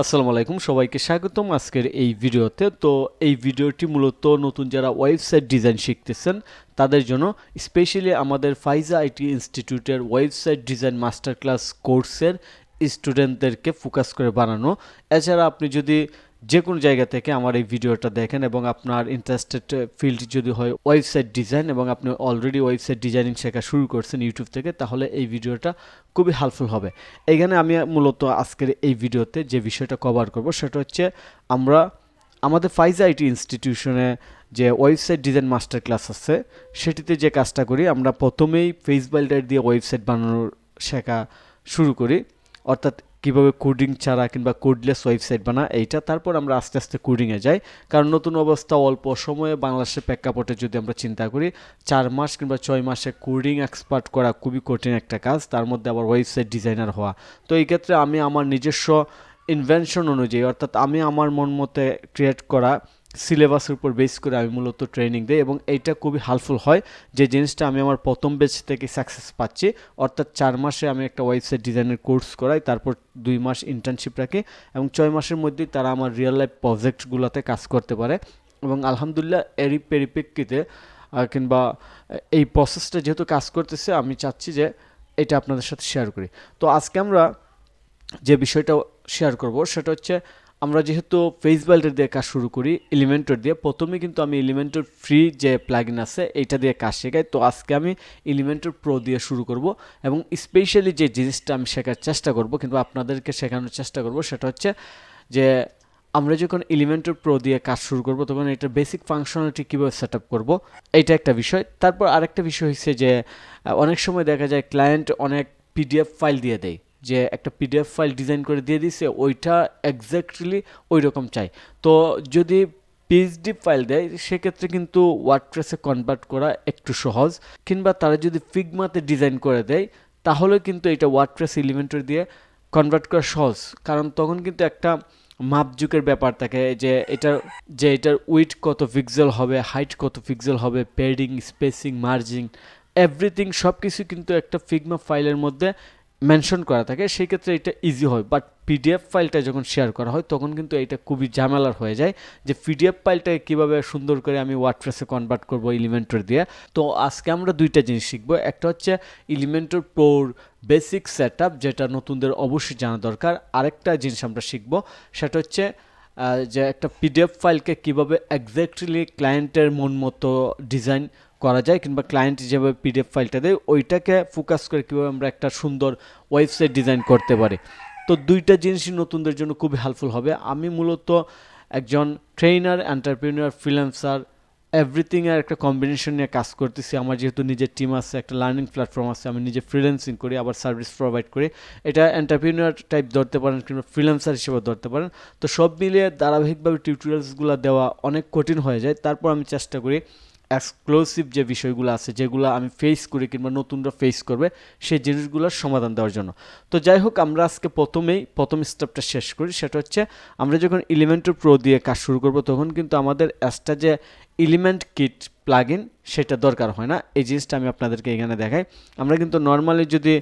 আসসালামু আলাইকুম, সবাইকে স্বাগতম আজকের এই ভিডিওতে। তো এই ভিডিওটি মূলত নতুন যারা ওয়েবসাইট ডিজাইন শিখতেছেন, তাদের জন্য স্পেশালি আমাদের ফাইজা আইটি ইনস্টিটিউটের ওয়েবসাইট ডিজাইন মাস্টার ক্লাস কোর্সের স্টুডেন্টদেরকে ফোকাস করে বানানো। এছাড়া আপনি যদি যে কোনো জায়গা থেকে আমার এই ভিডিওটা দেখেন এবং আপনার ইন্টারেস্টেড ফিল্ড যদি হয় ওয়েবসাইট ডিজাইন এবং আপনি অলরেডি ওয়েবসাইট ডিজাইনিং শেখা শুরু করছেন ইউটিউব থেকে, তাহলে এই ভিডিওটা খুবই হেল্পফুল হবে। এখানে আমি মূলত আজকের এই ভিডিওতে যে বিষয়টা কভার করব, সেটা হচ্ছে আমরা আমাদের ফাইজা আইটি ইনস্টিটিউশনে যে ওয়েবসাইট ডিজাইন মাস্টার ক্লাস আছে, সেটিতে যে কাজটা করি, আমরা প্রথমেই ফেস বিল্ডার দিয়ে ওয়েবসাইট বানানোর শেখা শুরু করি। অর্থাৎ কীভাবে কোডিং ছাড়া কিংবা কোডলেস ওয়েবসাইট বানা এইটা তারপর আমরা আস্তে আস্তে কোডিংয়ে যাই। কারণ নতুন অবস্থা অল্প সময়ে বাংলাদেশের প্রেক্ষাপটে যদি আমরা চিন্তা করি, চার মাস কিংবা ছয় মাসে কোডিং এক্সপার্ট করা খুবই কঠিন একটা কাজ, তার মধ্যে আবার ওয়েবসাইট ডিজাইনার হওয়া। তো এই ক্ষেত্রে আমি আমার নিজস্ব ইনভেনশন অনুযায়ী, অর্থাৎ আমি আমার মন মতে ক্রিয়েট করা সিলেবাসের উপর বেস করে আমি মূলত ট্রেনিং দিই এবং এইটা খুবই হেল্পফুল হয় যে জিনিসটা আমি আমার প্রথম বেচ থেকে সাকসেস পাচ্ছি। অর্থাৎ চার মাসে আমি একটা ওয়েবসাইট ডিজাইনের কোর্স করাই, তারপর দুই মাস ইন্টার্নশিপ রাখি এবং ছয় মাসের মধ্যেই তারা আমার রিয়েল লাইফ প্রজেক্টগুলোতে কাজ করতে পারে এবং আলহামদুলিল্লাহ এরই পরিপ্রেক্ষিতে কিংবা এই প্রসেসটা যেহেতু কাজ করতেছে, আমি চাচ্ছি যে এটা আপনাদের সাথে শেয়ার করি। তো আজকে আমরা যে বিষয়টা শেয়ার করব, সেটা হচ্ছে আমরা যেহেতু ফেস বিল্ডার দিয়ে কাজ শুরু করি এলিমেন্টর দিয়ে, প্রথমে কিন্তু আমি এলিমেন্টর ফ্রি যে প্লাগইন আছে, এইটা দিয়ে কাজ শেখাই। তো আজকে আমি এলিমেন্টর প্রো দিয়ে শুরু করব এবং স্পেশালি যে জিনিসটা আমি শেখার চেষ্টা করব, কিন্তু আপনাদেরকে শেখানোর চেষ্টা করব, সেটা হচ্ছে যে আমরা যখন এলিমেন্টর প্রো দিয়ে কাজ শুরু করব, তখন এটার বেসিক ফাংশনালিটি কীভাবে সেট আপ করব, এইটা একটা বিষয়। তারপর আরেকটা বিষয় হচ্ছে যে অনেক সময় দেখা যায় ক্লায়েন্ট অনেক পিডিএফ ফাইল দিয়ে দেয়। যে একটা পিডিএফ ফাইল ডিজাইন করে দিয়ে দিছে, ওইটা এক্স্যাক্টলি ওই রকম চাই। তো যদি পিএইচডি ফাইল দেয়, সেক্ষেত্রে কিন্তু ওয়ার্ডপ্রেসে কনভার্ট করা একটু সহজ, কিংবা তারা যদি ফিগমাতে ডিজাইন করে দেয়, তাহলে কিন্তু এটা ওয়ার্ডপ্রেস এলিমেন্টর দিয়ে কনভার্ট করা সহজ। কারণ তখন কিন্তু একটা মাপজুকের ব্যাপার থাকে, যে এটার যে এটার উইথ কত পিক্সেল হবে হাইট কত পিক্সেল হবে প্যাডিং স্পেসিং মার্জিং এভরিথিং সব কিছু কিন্তু একটা ফিগমা ফাইলের মধ্যে মেনশন করা থাকে, সেই ক্ষেত্রে এটা ইজি হয়। বাট পিডিএফ ফাইলটা যখন শেয়ার করা হয়, তখন কিন্তু এটা খুবই ঝামেলার হয়ে যায় যে পিডিএফ ফাইলটাকে কীভাবে সুন্দর করে আমি ওয়ার্ডপ্রেসে কনভার্ট করব এলিমেন্টর দিয়ে। তো আজকে আমরা দুইটা জিনিস শিখব। একটা হচ্ছে এলিমেন্টর প্রোর বেসিক সেট যেটা নতুনদের অবশ্যই জানা দরকার। আরেকটা জিনিস আমরা শিখব, সেটা হচ্ছে যে একটা পিডিএফ ফাইলকে কীভাবে এক্স্যাক্টলি ক্লায়েন্টের মন মতো ডিজাইন করা যায় কিংবা ক্লায়েন্ট যেভাবে পিডিএফ ফাইলটা দেয়, ওইটাকে ফোকাস করে কীভাবে আমরা একটা সুন্দর ওয়েবসাইট ডিজাইন করতে পারি। তো দুইটা জিনিসই নতুনদের জন্য খুবই হেল্পফুল হবে। আমি মূলত একজন ট্রেনার এন্টারপ্রিনিয়র ফ্রিল্যান্সার এভরিথিংয়ের একটা কম্বিনেশন নিয়ে কাজ করতেছি। আমার যেহেতু নিজের টিম আছে, একটা লার্নিং প্ল্যাটফর্ম আছে, আমি নিজে ফ্রিল্যান্সিং করি, আবার সার্ভিস প্রোভাইড করি। এটা এন্টারপ্রিনিয়র টাইপ ধরতে পারেন কিংবা ফ্রিল্যান্সার হিসেবে ধরতে পারেন। তো সব মিলিয়ে ধারাবাহিকভাবে টিউটোরিয়ালসগুলো দেওয়া অনেক কঠিন হয়ে যায়। তারপর আমি চেষ্টা করি এক্সক্লুসিভ যে বিষয়গুলো আছে, যেগুলো আমি ফেস করি কিংবা নতুনরা ফেস করবে, সেই জিনিসগুলোর সমাধান দেওয়ার জন্য। তো যাই হোক, আমরা আজকে প্রথমেই, প্রথম স্টেপটা শেষ করি, সেটা হচ্ছে আমরা যখন এলিমেন্টর প্রো দিয়ে কাজ শুরু করব, তখন কিন্তু আমাদের অ্যাসটা যে এলিমেন্ট কিট প্লাগ সেটা দরকার হয় না। এই জিনিসটা আমি আপনাদেরকে এখানে দেখাই। আমরা কিন্তু নর্মালি যদি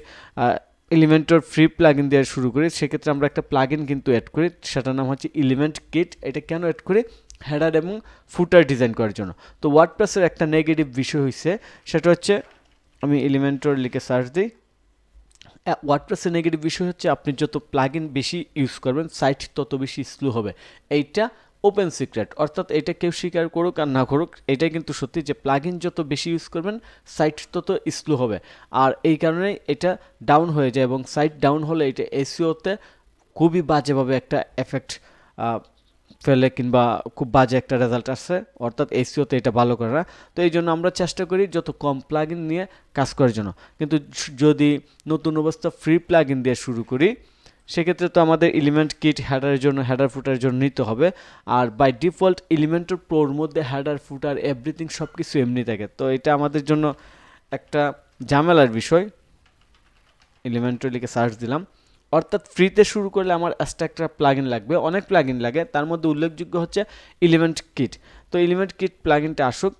এলিমেন্টর ফ্রি প্লাগ ইন দিয়ে শুরু করি, সেক্ষেত্রে আমরা একটা প্লাগ কিন্তু অ্যাড করি, সেটার নাম হচ্ছে এলিমেন্ট কিট এটা কেন অ্যাড করি? হেডার এবং ফুটার ডিজাইন করার জন্য। তো ওয়ার্ডপ্রেসের একটা নেগেটিভ বিষয় হয়েছে সেটা হচ্ছে, আমি এলিমেন্টর লিখে সার্চ দিই। ওয়ার্ডপ্রেসের নেগেটিভ বিষয় হচ্ছে, আপনি যত প্লাগ বেশি ইউজ করবেন সাইট তত বেশি স্লো হবে। এইটা ওপেন সিক্রেট অর্থাৎ এটা কেউ স্বীকার করুক আর না করুক, এটাই কিন্তু সত্যি যে প্লাগ যত বেশি ইউজ করবেন সাইট তত স্লো হবে। আর এই কারণে এটা ডাউন হয়ে যায় এবং সাইট ডাউন হলে এটা এসিওতে খুবই বাজেভাবে একটা এফেক্ট ফেলে কিংবা খুব বাজে একটা রেজাল্ট আসছে, অর্থাৎ এসিওতে এটা ভালো করে না। তো এই জন্য আমরা চেষ্টা করি যত কম প্লাগ নিয়ে কাজ করার জন্য। কিন্তু যদি নতুন অবস্থা ফ্রি প্লাগ দিয়ে শুরু করি, সেক্ষেত্রে তো আমাদের এলিমেন্ট কিট হেডারের জন্য হেডার ফুটার জন্য নিতে হবে। আর বাই ডিফল্ট এলিমেন্টের প্রোর মধ্যে হেডার ফুটার এভরিথিং সব কিছু এমনি থাকে। তো এটা আমাদের জন্য একটা ঝামেলার বিষয়। এলিমেন্টর লিখে সার্চ দিলাম। অর্থাৎ ফ্রিতে শুরু করলে আমার এক্সট্রা একটা প্লাগইন লাগবে, অনেক প্লাগইন লাগে। তার মধ্যে উল্লেখযোগ্য হচ্ছে ইলিমেন্ট কিট তো ইলিমেন্ট কিট প্লাগইনটা আসুক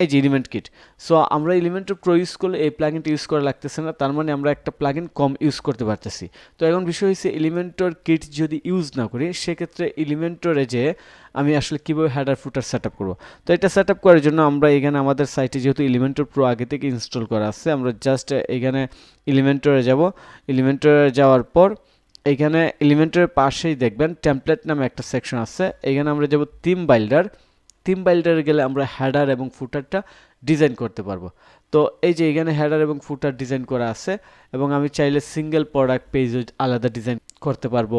এই যে এলিমেন্ট কিট সো আমরা এলিমেন্টের প্রো ইউজ করলে এই প্লাগিনটা ইউজ করা লাগতেছে না, তার মানে আমরা একটা প্লাগিন কম ইউজ করতে পারতেছি। তো এখন বিষয় হচ্ছে এলিমেন্টর কিট যদি ইউজ না করি, সেক্ষেত্রে এলিমেন্টরে যে আমি আসলে কীভাবে হেডার ফুটার সেট আপ করব? তো এটা সেট আপ করার জন্য আমরা এখানে আমাদের সাইটে যেহেতু এলিমেন্টর প্রো আগে থেকে ইনস্টল করা আছে, আমরা জাস্ট এখানে এলিমেন্টরে যাব। এলিমেন্টরে যাওয়ার পর এখানে এলিমেন্টের পাশেই দেখবেন টেমপ্লেট নামে একটা সেকশন আছে। এখানে আমরা যাব থিম বাইল্ডার থিম বাইল্ডারে গেলে আমরা হেডার এবং ফুটারটা ডিজাইন করতে পারব। তো এই যে এখানে হেডার এবং ফুটার ডিজাইন করা আছে এবং আমি চাইলে সিঙ্গেল প্রোডাক্ট পেজ আলাদা ডিজাইন করতে পারব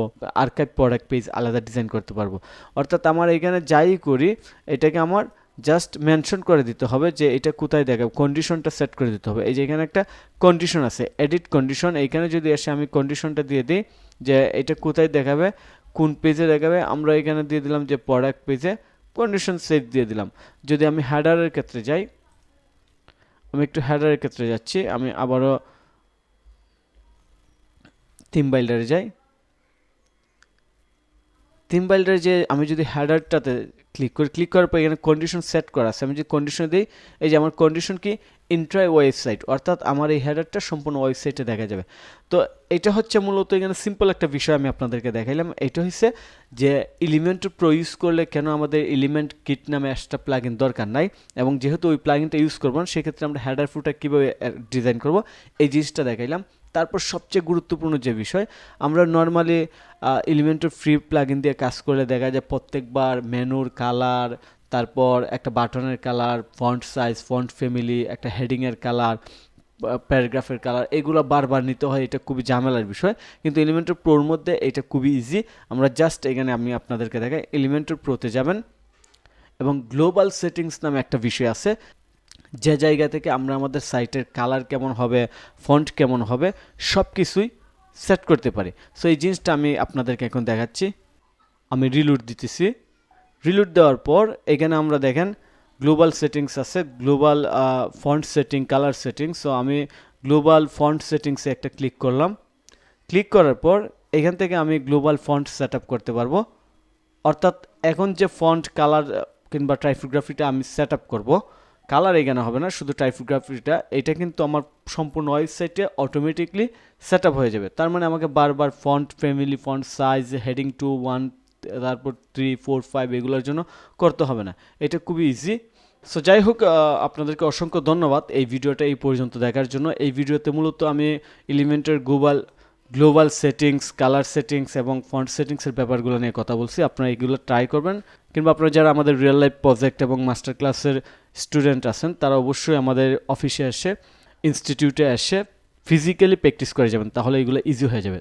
আর্কাইভ প্রোডাক্ট পেজ আলাদা ডিজাইন করতে পারব। অর্থাৎ আমার এখানে যাই করি, এটাকে আমার জাস্ট মেনশন করে দিতে হবে যে এটা কোথায় দেখাবে কন্ডিশনটা সেট করে দিতে হবে। এই যে এখানে একটা কন্ডিশন আছে এডিট কন্ডিশন এইখানে যদি এসে আমি কন্ডিশনটা দিয়ে দিই যে এটা কোথায় দেখাবে, কোন পেজে দেখাবে, আমরা এখানে দিয়ে দিলাম যে প্রোডাক্ট পেজে কন্ডিশন সেট দিয়ে দিলাম। যদি আমি হ্যাডারের ক্ষেত্রে যাই, আমি একটু হ্যাডারের ক্ষেত্রে যাচ্ছি, আমি আবারও থিম বাইল্ডারে যাই। থিম বাইল্ডারে যে আমি যদি হেডারটাতে ক্লিক করি ক্লিক করার পর এখানে কন্ডিশন সেট করা আছে। আমি যদি কন্ডিশন দিই, এই যে আমার কন্ডিশন কি? ইন্ট্রাই ওয়েবসাইট অর্থাৎ আমার এই হেডারটা সম্পূর্ণ ওয়েবসাইটে দেখা যাবে। তো এটা হচ্ছে মূলত এখানে সিম্পল একটা বিষয় আমি আপনাদেরকে দেখাইলাম। এটা হচ্ছে যে এলিমেন্ট প্রো ইউজ করলে কেন আমাদের এলিমেন্ট কিট নামে একটা প্লাগইন দরকার নাই? এবং যেহেতু ওই প্লাগইনটা ইউজ করব না, সেক্ষেত্রে আমরা হেডার ফুটার কীভাবে ডিজাইন করব? এই জিনিসটা দেখাইলাম। তারপর সবচেয়ে গুরুত্বপূর্ণ যে বিষয়, আমরা নর্মালি এলিমেন্টের ফ্রি প্লাগইন দিয়ে কাজ করলে দেখা যায় প্রত্যেকবার মেনুর কালার তারপর একটা বাটনের colour font size font family একটা হেডিংয়ের কালার প্যারাগ্রাফের কালার এগুলো বারবার নিতে হয়, এটা খুবই ঝামেলার বিষয়। কিন্তু এলিমেন্টের প্রোর মধ্যে এটা খুবই ইজি আমরা জাস্ট এখানে আমি আপনাদেরকে দেখাই এলিমেন্টের প্রোতে যাবেন এবং গ্লোবাল সেটিংস নামে একটা বিষয় আছে। যে জায়গা থেকে আমরা আমাদের সাইটের কালার কেমন হবে, ফন্ট কেমন হবে সব কিছুই সেট করতে পারি। সো এই জিনিসটা আমি আপনাদেরকে এখন দেখাচ্ছি। আমি রিলুট দিতেছি। রিলুট দেওয়ার পর এখানে আমরা দেখেন গ্লোবাল সেটিংস আছে global font setting colour setting so আমি গ্লোবাল ফন্ট সেটিংসে একটা ক্লিক করলাম। ক্লিক করার পর এখান থেকে আমি গ্লোবাল ফন্ট সেট করতে পারব। অর্থাৎ এখন যে ফন্ট কালার কিংবা ট্রাইফোগ্রাফিটা আমি সেট আপ করব কালার এখানে হবে না, শুধু টাইপোগ্রাফিটা এটা কিন্তু আমার সম্পূর্ণ ওয়েবসাইটে অটোমেটিকলি সেট হয়ে যাবে। তার মানে আমাকে বারবার font family font size heading two one তারপর থ্রি ফোর ফাইভ এগুলোর জন্য করতে হবে না। এটা খুবই ইজি সো যাই হোক আপনাদেরকে অসংখ্য ধন্যবাদ এই ভিডিওটা এই পর্যন্ত দেখার জন্য। এই ভিডিওতে মূলত আমি এলিমেন্টের global global settings colour settings এবং ফন্ট সেটিংসের ব্যাপারগুলো নিয়ে কথা বলছি। আপনারা এগুলো ট্রাই করবেন। কিংবা আপনারা যারা আমাদের রিয়েল লাইফ প্রজেক্ট এবং মাস্টার ক্লাসের স্টুডেন্ট আছেন, তারা অবশ্যই আমাদের অফিসে এসে ইনস্টিটিউটে এসে ফিজিক্যালি প্র্যাকটিস করে যাবেন, তাহলে এগুলো ইজি হয়ে যাবে।